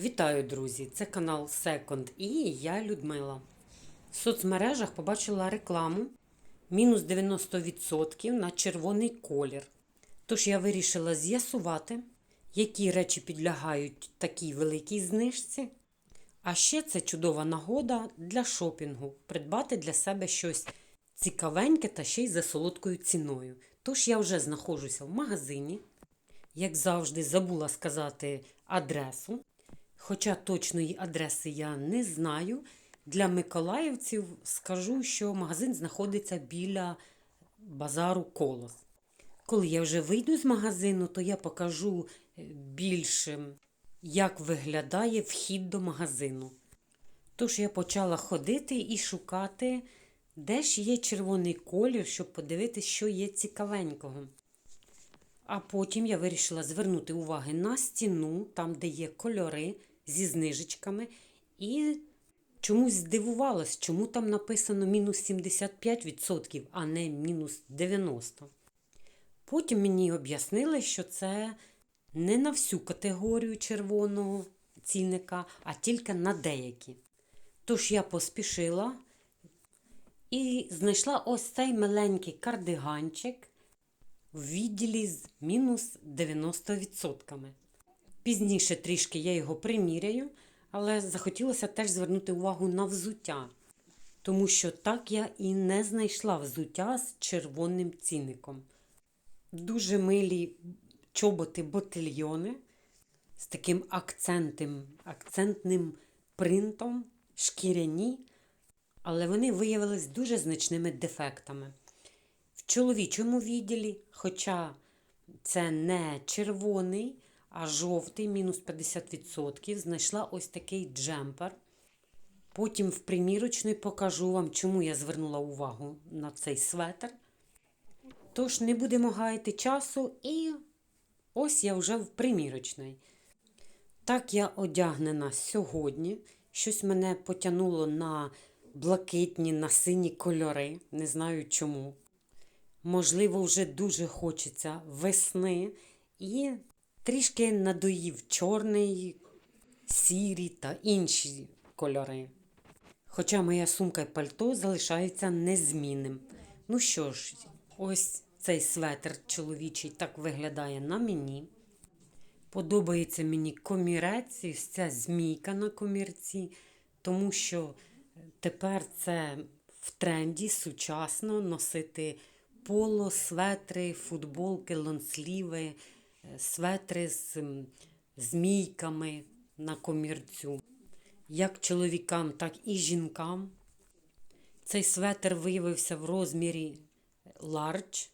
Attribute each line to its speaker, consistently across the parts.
Speaker 1: Вітаю, друзі! Це канал Second і я Людмила. В соцмережах побачила рекламу мінус 90% на червоний колір. Тож я вирішила з'ясувати, які речі підлягають такій великій знижці. А ще це чудова нагода для шопінгу придбати для себе щось цікавеньке та ще й за солодкою ціною. Тож я вже знаходжуся в магазині. Як завжди, забула сказати адресу. Хоча точної адреси я не знаю. Для миколаївців скажу, що магазин знаходиться біля базару Колос. Коли я вже вийду з магазину, то я покажу е, більше, як виглядає вхід до магазину. Тож я почала ходити і шукати, де ж є червоний колір, щоб подивитися, що є цікавенького. А потім я вирішила звернути увагу на стіну, там, де є кольори зі знижечками, і чомусь здивувалась, чому там написано мінус 75%, а не мінус 90%. Потім мені об'яснили, що це не на всю категорію червоного цінника, а тільки на деякі. Тож я поспішила і знайшла ось цей миленький кардиганчик в відділі з мінус 90%. Пізніше трішки я його приміряю, але захотілося теж звернути увагу на взуття, тому що так я і не знайшла взуття з червоним цінником. Дуже милі чоботи ботильйони з таким акцентним, акцентним принтом, шкіряні, але вони виявились дуже значними дефектами. В чоловічому відділі, хоча це не червоний, а жовтий, мінус 50%, знайшла ось такий джемпер. Потім в примірочний покажу вам, чому я звернула увагу на цей светр. Тож не будемо гаяти часу, і ось я вже в примірочний. Так я одягнена сьогодні. Щось мене потягнуло на блакитні, на сині кольори. Не знаю чому. Можливо, вже дуже хочеться весни і трішки надоїв чорний, сірі та інші кольори. Хоча моя сумка і пальто залишаються незмінним. Ну що ж, ось цей светр чоловічий так виглядає на мені. Подобається мені комірець, і ця змійка на комірці, тому що тепер це в тренді сучасно носити поло, светри, футболки, лонсліви, светри з змійками на комірцю. Як чоловікам, так і жінкам. Цей светр виявився в розмірі large.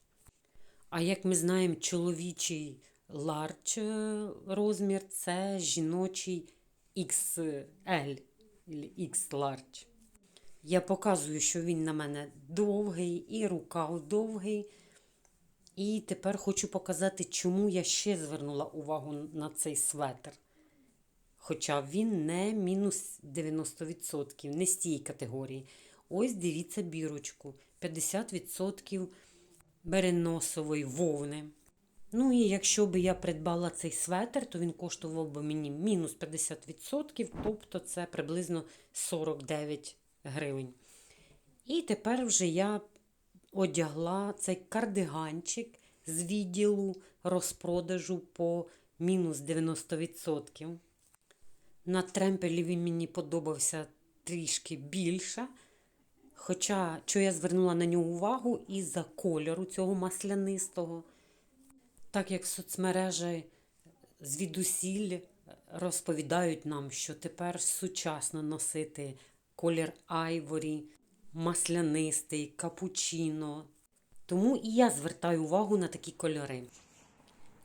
Speaker 1: А як ми знаємо, чоловічий large е, розмір це жіночий XL, X large. Я показую, що він на мене довгий, і рукав довгий. І тепер хочу показати, чому я ще звернула увагу на цей светр. Хоча він не мінус 90%, не з тієї категорії. Ось дивіться бірочку: 50% береносової вовни. Ну і якщо б я придбала цей светр, то він коштував би мені мінус 50%, тобто це приблизно 49 гривень. І тепер вже я одягла цей кардиганчик з відділу розпродажу по мінус 90%. На тремпелі він мені подобався трішки більше. Хоча, що я звернула на нього увагу із-за кольору цього маслянистого. Так як соцмережі звідусіль розповідають нам, що тепер сучасно носити колір айворі, маслянистий, капучино. Тому і я звертаю увагу на такі кольори.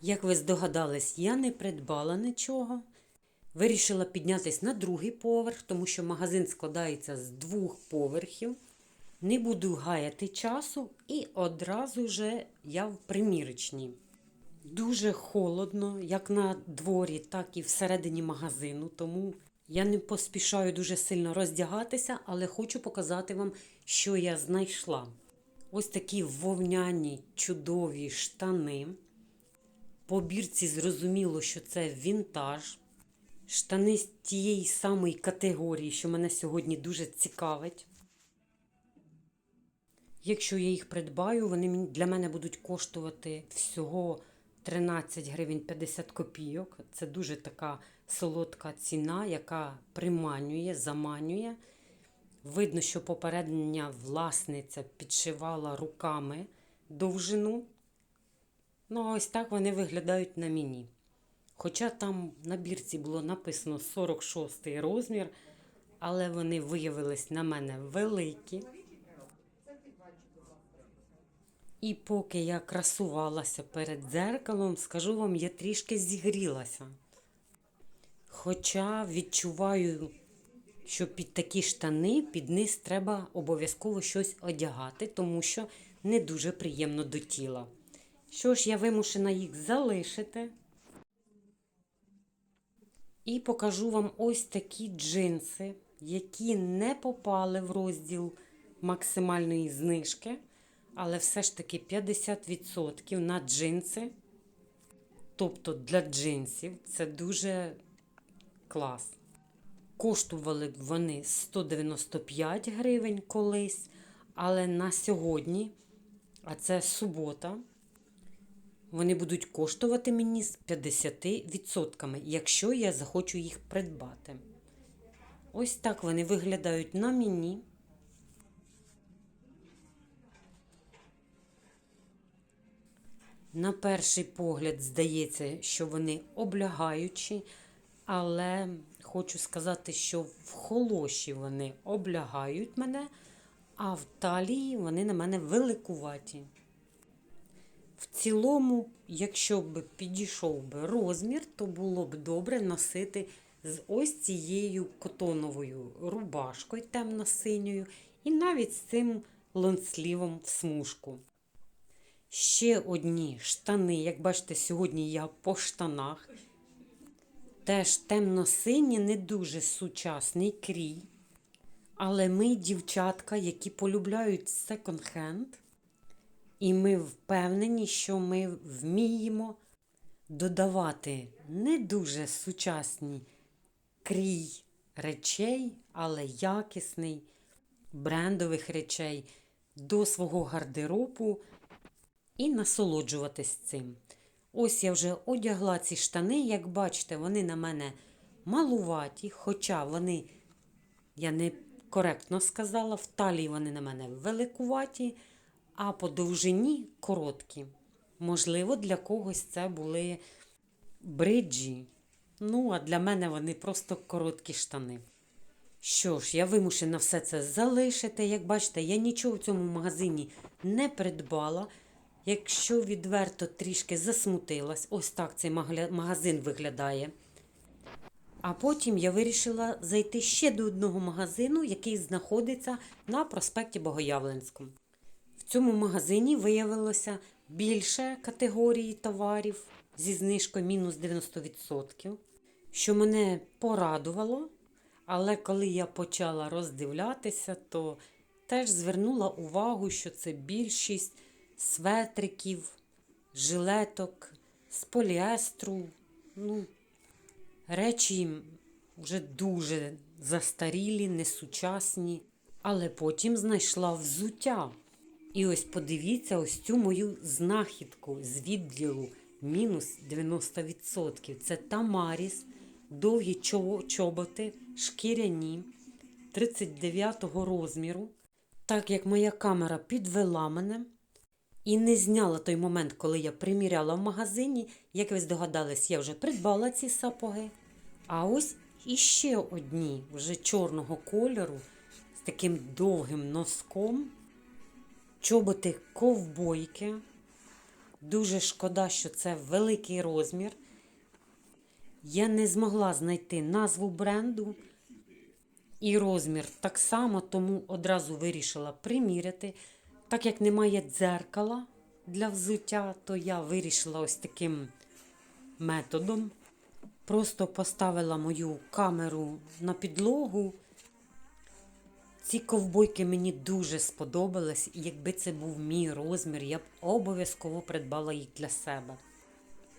Speaker 1: Як ви здогадались, я не придбала нічого. Вирішила піднятися на другий поверх, тому що магазин складається з двох поверхів. Не буду гаяти часу і одразу же я в примірочній. Дуже холодно, як на дворі, так і всередині магазину, тому я не поспішаю дуже сильно роздягатися, але хочу показати вам, що я знайшла. Ось такі вовняні чудові штани. По бірці зрозуміло, що це вінтаж. Штани з тієї самої категорії, що мене сьогодні дуже цікавить. Якщо я їх придбаю, вони для мене будуть коштувати всього 13 гривень 50 копійок. Це дуже така солодка ціна, яка приманює, заманює. Видно, що попередня власниця підшивала руками довжину. Ну, а ось так вони виглядають на мені. Хоча там на бірці було написано 46 розмір, але вони виявились на мене великі. І поки я красувалася перед дзеркалом, скажу вам, я трішки зігрілася. Хоча відчуваю, що під такі штани під низ треба обов'язково щось одягати, тому що не дуже приємно до тіла. Що ж, я вимушена їх залишити. І покажу вам ось такі джинси, які не попали в розділ максимальної знижки, але все ж таки 50% на джинси. Тобто для джинсів це дуже клас. Коштували вони 195 гривень колись, але на сьогодні, а це субота, вони будуть коштувати мені з 50%, якщо я захочу їх придбати. Ось так вони виглядають на мені. На перший погляд здається, що вони облягаючі, але хочу сказати, що в холоші вони облягають мене, а в талії вони на мене великуваті. В цілому, якщо б підійшов би розмір, то було б добре носити з ось цією котоновою рубашкою темно-синьою і навіть з цим лонслівом в смужку. Ще одні штани, як бачите, сьогодні я по штанах. Теж темно-сині, не дуже сучасний крій. Але ми, дівчатка, які полюбляють секонд-хенд, і ми впевнені, що ми вміємо додавати не дуже сучасні крій речей, але якісний, брендових речей до свого гардеробу і насолоджуватись цим. Ось я вже одягла ці штани, як бачите, вони на мене малуваті, хоча вони, я не коректно сказала, в талії вони на мене великуваті, а по довжині короткі. Можливо, для когось це були бриджі. Ну, а для мене вони просто короткі штани. Що ж, я вимушена все це залишити. Як бачите, я нічого в цьому магазині не придбала. Якщо відверто трішки засмутилась, ось так цей магазин виглядає. А потім я вирішила зайти ще до одного магазину, який знаходиться на проспекті Богоявленському. В цьому магазині виявилося більше категорії товарів зі знижкою мінус 90%, що мене порадувало. Але коли я почала роздивлятися, то теж звернула увагу, що це більшість светриків, жилеток з поліестру. Ну, речі вже дуже застарілі, несучасні. Але потім знайшла взуття. І ось подивіться ось цю мою знахідку з відділу мінус 90%. Це Тамаріс, довгі чоботи, шкіряні 39-го розміру. Так як моя камера підвела мене і не зняла той момент, коли я приміряла в магазині, як ви здогадались, я вже придбала ці сапоги. А ось іще одні вже чорного кольору з таким довгим носком. Чоботи ковбойки. Дуже шкода, що це великий розмір. Я не змогла знайти назву бренду і розмір так само, тому одразу вирішила приміряти. Так як немає дзеркала для взуття, то я вирішила ось таким методом. Просто поставила мою камеру на підлогу. Ці ковбойки мені дуже сподобались, якби це був мій розмір, я б обов'язково придбала їх для себе.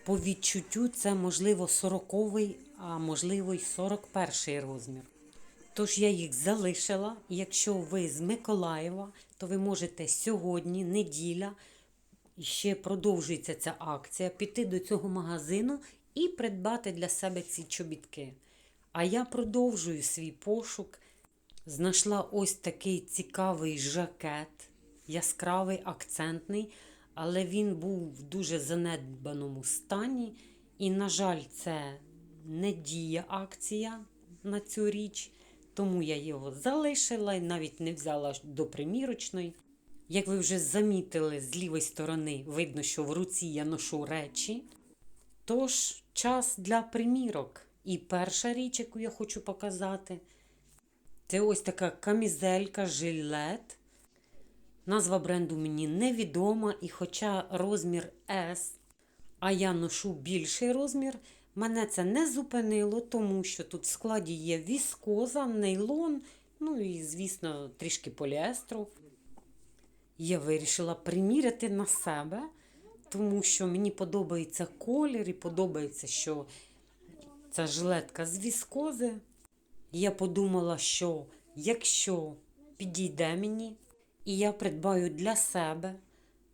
Speaker 1: По відчуттю це можливо 40 а можливо й 41 розмір. Тож я їх залишила. Якщо ви з Миколаєва, то ви можете сьогодні, неділя, ще продовжується ця акція, піти до цього магазину і придбати для себе ці чобітки. А я продовжую свій пошук. Знайшла ось такий цікавий жакет, яскравий, акцентний, але він був в дуже занедбаному стані. І, на жаль, це не діє акція на цю річ, тому я його залишила і навіть не взяла до примірочної. Як ви вже замітили, з лівої сторони видно, що в руці я ношу речі. Тож час для примірок. І перша річ, яку я хочу показати, це ось така камізелька жилет. Назва бренду мені невідома, і хоча розмір S, а я ношу більший розмір, мене це не зупинило, тому що тут в складі є віскоза, нейлон, ну і, звісно, трішки поліестру. Я вирішила приміряти на себе, тому що мені подобається колір і подобається, що ця жилетка з віскози. Я подумала, що якщо підійде мені, і я придбаю для себе,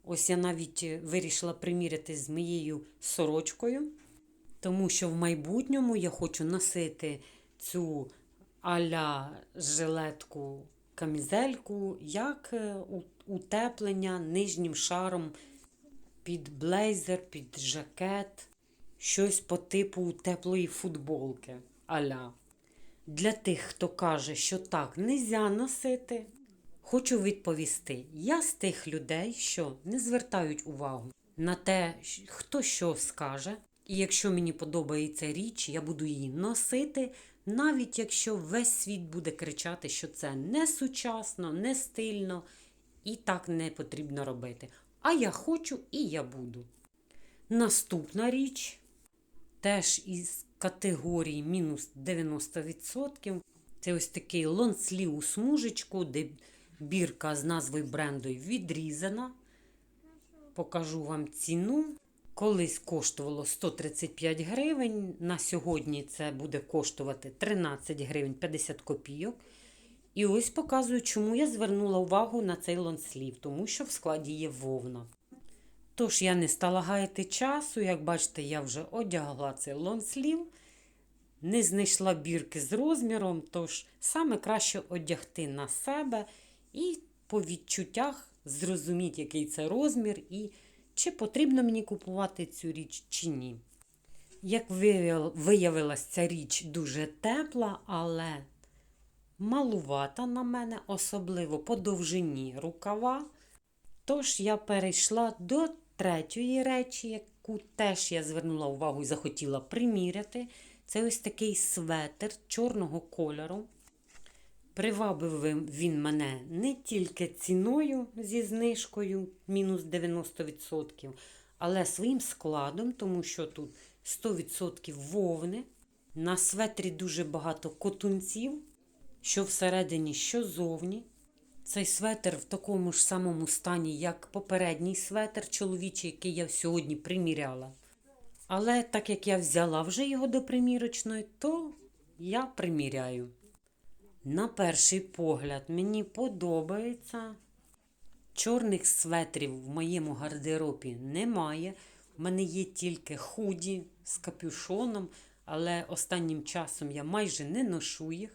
Speaker 1: ось я навіть вирішила приміряти з моєю сорочкою, тому що в майбутньому я хочу носити цю аля жилетку камізельку як е, утеплення нижнім шаром під блейзер, під жакет, щось по типу теплої футболки аля. Для тих, хто каже, що так нельзя носити, хочу відповісти: я з тих людей, що не звертають увагу на те, хто що скаже. І якщо мені подобається річ, я буду її носити, навіть якщо весь світ буде кричати, що це не сучасно, не стильно і так не потрібно робити. А я хочу і я буду. Наступна річ теж із категорії мінус 90%. Це ось такий лонслів у смужечку, де бірка з назвою бренду відрізана. Покажу вам ціну. Колись коштувало 135 гривень. На сьогодні це буде коштувати 13 гривень 50 копійок. І ось показую, чому я звернула увагу на цей лонслів, тому що в складі є вовна. Тож я не стала гаяти часу. Як бачите, я вже одягла цей лонслів, не знайшла бірки з розміром, тож саме краще одягти на себе і по відчуттях зрозуміти, який це розмір і чи потрібно мені купувати цю річ чи ні. Як виявил- виявилось, ця річ дуже тепла, але малувата на мене, особливо по довжині рукава. Тож я перейшла до третьої речі, яку теж я звернула увагу і захотіла приміряти. Це ось такий светр чорного кольору. Привабив він- мене не тільки ціною зі знижкою мінус 90%, але своїм складом, тому що тут 100% вовни. На светрі дуже багато котунців, що всередині, що зовні. Цей светр в такому ж самому стані, як попередній светр чоловічий, який я сьогодні приміряла. Але так як я взяла вже його до примірочної, то я приміряю. На перший погляд мені подобається. Чорних светрів в моєму гардеробі немає. У мене є тільки худі з капюшоном, але останнім часом я майже не ношу їх.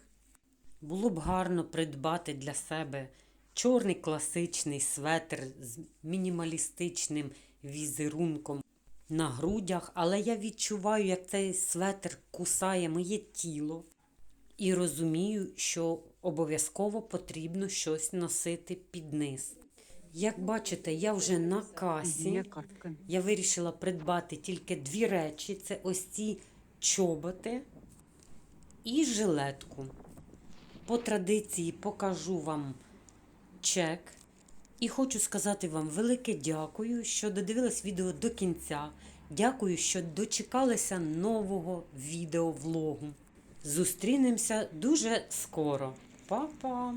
Speaker 1: Було б гарно придбати для себе чорний класичний светр з мінімалістичним візерунком на грудях, але я відчуваю, як цей светр кусає моє тіло. І розумію, що обов'язково потрібно щось носити під низ. Як бачите, я вже на касі. Я вирішила придбати тільки дві речі: це ось ці чоботи і жилетку. По традиції покажу вам чек. І хочу сказати вам велике дякую, що додивились відео до кінця. Дякую, що дочекалися нового відеовлогу. Зустрінемося дуже скоро. Па-па!